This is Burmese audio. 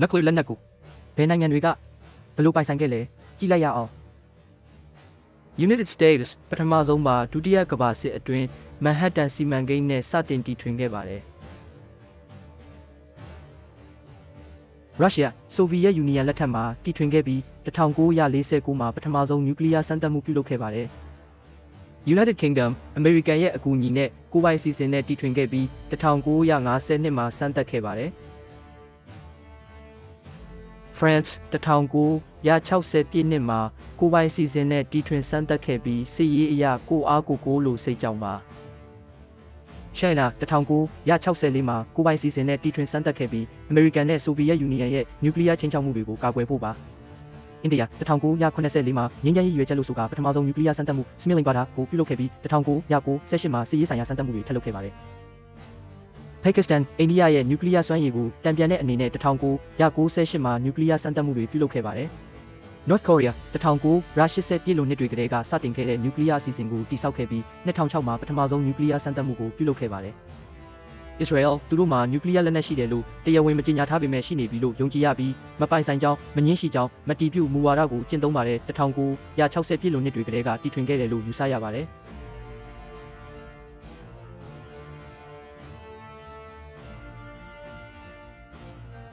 နက်ကူလက်နက်ကိုဘယ်နိုင်ငံတွေကဘယ်လိုပိုင်ဆိုင်ခဲ့လဲကြည့်လိုက်ရအောင် United States ပထမဆုံးမှာဒုတိယကမ္ဘာစစ်အတွင်းမန်ဟတ်တန်စီမံကိန်းနဲ့စတင်တည်ထွင်ခဲ့ပါတယ်ရုရှားဆိုဗီယက်ယူနီယံလက်ထက်မှာတည်ထွင်ခဲ့ပြီး1949မှာပထမဆုံးနျူကလ িয়ার စမ်းသပ်မှုပြုလုပ်ခဲ့ပါတယ်။ United Kingdom အမေရိကန်ရဲ့အကူအညီနဲ့ကိုယ်ပိုင်စီစဉ်နဲ့တည်ထွင်ခဲ့ပြီး1950နှစ်မှာစမ်းသပ်ခဲ့ပါတယ်။ France 1960ပြည့်နှစ်မှာကိုယ်ပိုင်စီစဉ်နဲ့တီထွင်စမ်းသပ်ခဲ့ပြီးစစ်ရေးအရာကိုအားကိုကိုလိုစိတ်ကြောင့်ပါရှိုင်းနာ1964မှာကိုယ်ပိုင်စီစဉ်နဲ့တီထွင်စမ်းသပ်ခဲ့ပြီးအမေရိကန်နဲ့ဆိုဗီယက်ယူနီယံရဲ့နျူကလ িয়ার ချင်းချောက်မှုတွေကိုကာကွယ်ဖို့ပါအိန္ဒိယ1984မှာငင်းချမ်းရေးရွေးချက်လို့ဆိုကပထမဆုံးနျူကလ িয়ার စမ်းသပ်မှုစမီလင်ဘာတာကိုပြုလုပ်ခဲ့ပြီး1998မှာစစ်ရေးဆိုင်ရာစမ်းသပ်မှုတွေထပ်လုပ်ခဲ့ပါတယ် ပါကစ္စတန်အိန္ဒိယရဲ့နျူကလ িয়ার စွမ်းရည်ကိုတံပြန်တဲ့အနေနဲ့1998မှာနျူကလ িয়ার စမ်းသပ်မှုတွေပြုလုပ်ခဲ့ပါတယ်။ North Korea 1980ပြည့်လိုနှစ်တွေကတည်းကစတင်ခဲ့တဲ့နျူကလ িয়ার အစီအစဉ်ကိုတည်ဆောက်ခဲ့ပြီး2006မှာပထမဆုံးနျူကလ িয়ার စမ်းသပ်မှုကိုပြုလုပ်ခဲ့ပါတယ်။ Israel သူတို့မှာနျူကလ িয়ার လက်နက်ရှိတယ်လို့တရားဝင်မကြေညာထားပေမဲ့ရှိနေပြီလို့ယုံကြည်ရပြီးမပိုင်ဆိုင်ကြောင်းမငင်းရှိကြောင်းမတီးပြုမူဝါဒကိုကျင့်သုံးပါတယ်1960ပြည့်လိုနှစ်တွေကတည်းကတည်ထွင်ခဲ့တယ်လို့ယူဆရပါတယ်။